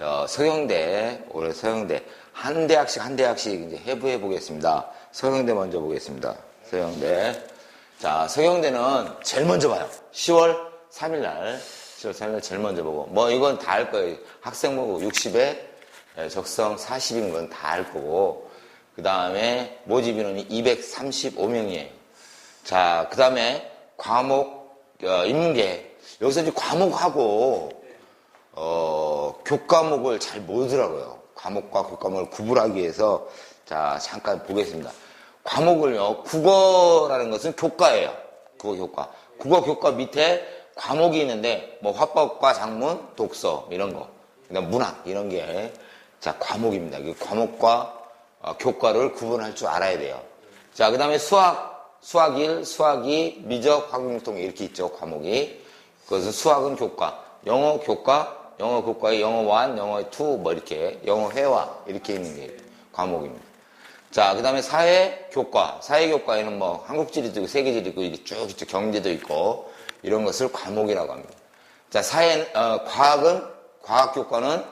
저 서경대 올해 서경대 한 대학씩 한 대학씩 이제 해부해 보겠습니다. 서경대 먼저 보겠습니다. 서경대 자 서경대는 제일 먼저 봐요. 10월 3일 날 10월 3일 날 제일 먼저 보고 뭐 이건 다 알 거예요. 학생보고 60에 적성 40인 건 다 알 거고 그 다음에 모집 인원이 235명이에요. 자, 그 다음에 과목, 어, 인문계. 여기서 이제 과목하고, 어, 교과목을 잘 모르더라고요. 과목과 교과목을 구분하기 위해서, 자, 잠깐 보겠습니다. 과목을요, 국어라는 것은 교과예요. 국어 교과. 국어 교과 밑에 과목이 있는데, 뭐, 화법과 작문, 독서, 이런 거. 그 다음 문학, 이런 게, 자, 과목입니다. 이 과목과 어, 교과를 구분할 줄 알아야 돼요. 자, 그 다음에 수학, 수학 1, 수학 2, 미적, 화학융통 이렇게 있죠, 과목이. 그것은 수학은 교과, 영어 교과, 영어 교과에 영어 1, 영어 2, 뭐 이렇게, 영어 회화 이렇게 있는 게 과목입니다. 자, 그 다음에 사회 교과, 사회 교과에는 뭐 한국 지리도 있고 세계 지리 있고 이렇게 쭉 있죠, 경제도 있고 이런 것을 과목이라고 합니다. 자, 사회, 어, 과학은, 과학 교과는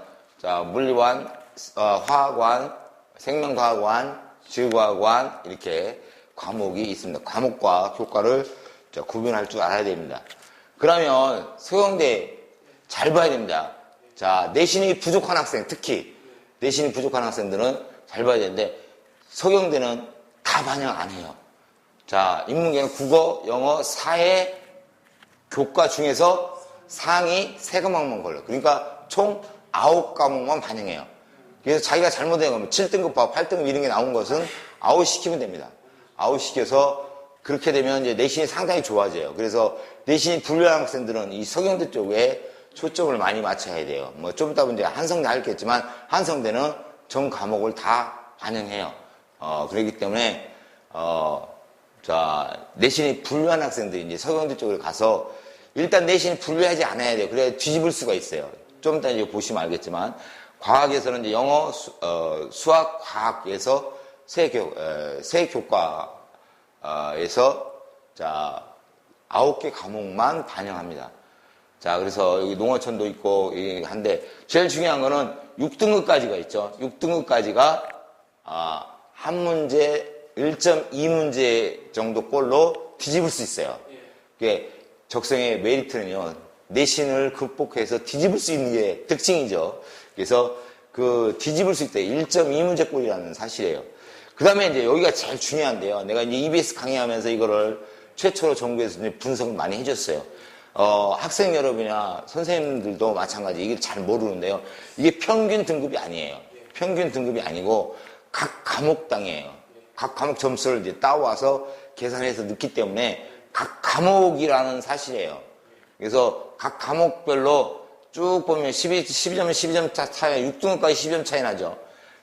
자, 물리관, 어, 화학관, 생명과학관, 지구과학관 이렇게 과목이 있습니다. 과목과 교과를 자, 구분할 줄 알아야 됩니다. 그러면 서경대 잘 봐야 됩니다. 자, 내신이 부족한 학생, 특히 내신이 부족한 학생들은 잘 봐야 되는데 서경대는 다 반영 안 해요. 자, 인문계는 국어, 영어, 사회, 교과 중에서 상위 세 과목만 걸려. 그러니까 총 아홉 과목만 반영해요. 그래서 자기가 잘못된 거면 7등급 봐, 8등급 이런 게 나온 것은 아웃 시키면 됩니다. 아웃 시켜서 그렇게 되면 이제 내신이 상당히 좋아져요. 그래서 내신이 불리한 학생들은 이 서경대 쪽에 초점을 많이 맞춰야 돼요. 뭐 좀 이따 이제 한성대 할겠지만 한성대는 전 과목을 다 반영해요. 어, 그렇기 때문에 어, 자 내신이 불리한 학생들이 이제 서경대 쪽으로 가서 일단 내신이 불리하지 않아야 돼요. 그래야 뒤집을 수가 있어요. 좀 이따 이제 보시면 알겠지만 과학에서는 이제 영어, 수, 어, 수학, 과학에서 세 교, 에, 세 교과에서 자 아홉 개 과목만 반영합니다. 자 그래서 여기 농어촌도 있고 한데 제일 중요한 거는 6등급까지가 있죠. 6등급까지가 아, 한 문제 1.2문제 정도 꼴로 뒤집을 수 있어요. 그게 적성의 메리트는요. 내신을 극복해서 뒤집을 수 있는 게 특징이죠. 그래서 그 뒤집을 수 있다. 1.2문제 꼴이라는 사실이에요. 그 다음에 이제 여기가 제일 중요한데요. 내가 이제 EBS 강의하면서 이거를 최초로 정부에서 분석을 많이 해줬어요. 어, 학생 여러분이나 선생님들도 마찬가지 이게 잘 모르는데요. 이게 평균 등급이 아니에요. 평균 등급이 아니고 각 과목당이에요. 각 과목 점수를 이제 따와서 계산해서 넣기 때문에 각 과목이라는 사실이에요. 그래서 각 과목별로 쭉 보면 12, 12점, 12점 차, 차이, 6등급까지 12점 차이 나죠.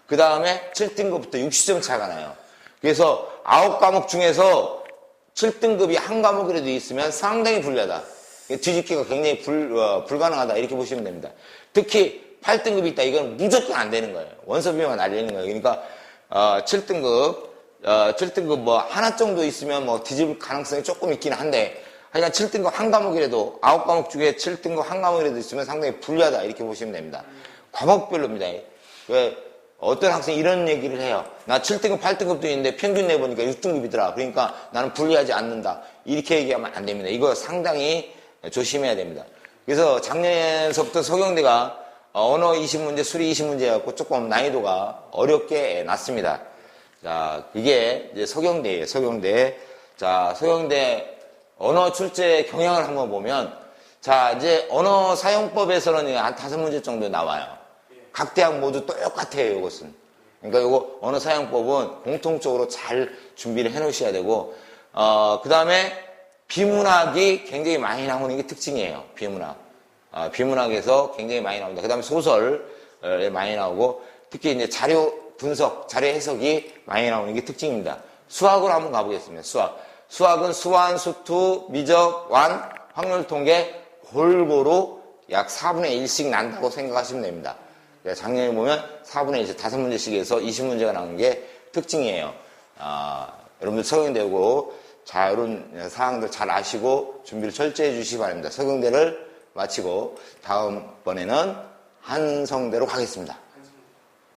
그 다음에 7등급부터 60점 차가 나요. 그래서 9과목 중에서 7등급이 한 과목이라도 있으면 상당히 불리하다. 뒤집기가 굉장히 불, 어, 불가능하다. 이렇게 보시면 됩니다. 특히 8등급이 있다. 이건 무조건 안 되는 거예요. 원서 비용가 날리는 거예요. 그러니까, 어, 7등급, 어, 7등급 뭐 하나 정도 있으면 뭐 뒤집을 가능성이 조금 있긴 한데, 하여간 7등급 한 과목이라도, 9과목 중에 7등급 한 과목이라도 있으면 상당히 불리하다. 이렇게 보시면 됩니다. 과목별로입니다. 왜, 어떤 학생이 이런 얘기를 해요. 나 7등급, 8등급도 있는데 평균 내보니까 6등급이더라. 그러니까 나는 불리하지 않는다. 이렇게 얘기하면 안 됩니다. 이거 상당히 조심해야 됩니다. 그래서 작년서부터 서경대가 언어 20문제, 수리 20문제 해갖고 조금 난이도가 어렵게 났습니다. 자, 이게 이제 서경대예요. 서경대. 자, 서경대 언어 출제 경향을 한번 보면 자, 이제 언어 사용법에서는 한 다섯 문제 정도 나와요. 각 대학 모두 똑같아요, 이것은. 그러니까 이거 언어 사용법은 공통적으로 잘 준비를 해 놓으셔야 되고, 어, 그 다음에 비문학이 굉장히 많이 나오는 게 특징이에요, 비문학. 어, 비문학에서 굉장히 많이 나옵니다. 그 다음에 소설에 많이 나오고, 특히 이제 자료 분석, 자료 해석이 많이 나오는 게 특징입니다. 수학으로 한번 가보겠습니다, 수학. 수학은 수완, 수투, 미적, 완, 확률 통계 골고루 약 4분의 1씩 난다고 생각하시면 됩니다. 작년에 보면 4분의 1, 5문제씩 해서 20문제가 나온 게 특징이에요. 아, 여러분들 서경대고 자, 이런 사항들 잘 아시고 준비를 철저히 해 주시기 바랍니다. 서경대를 마치고 다음번에는 한성대로 가겠습니다.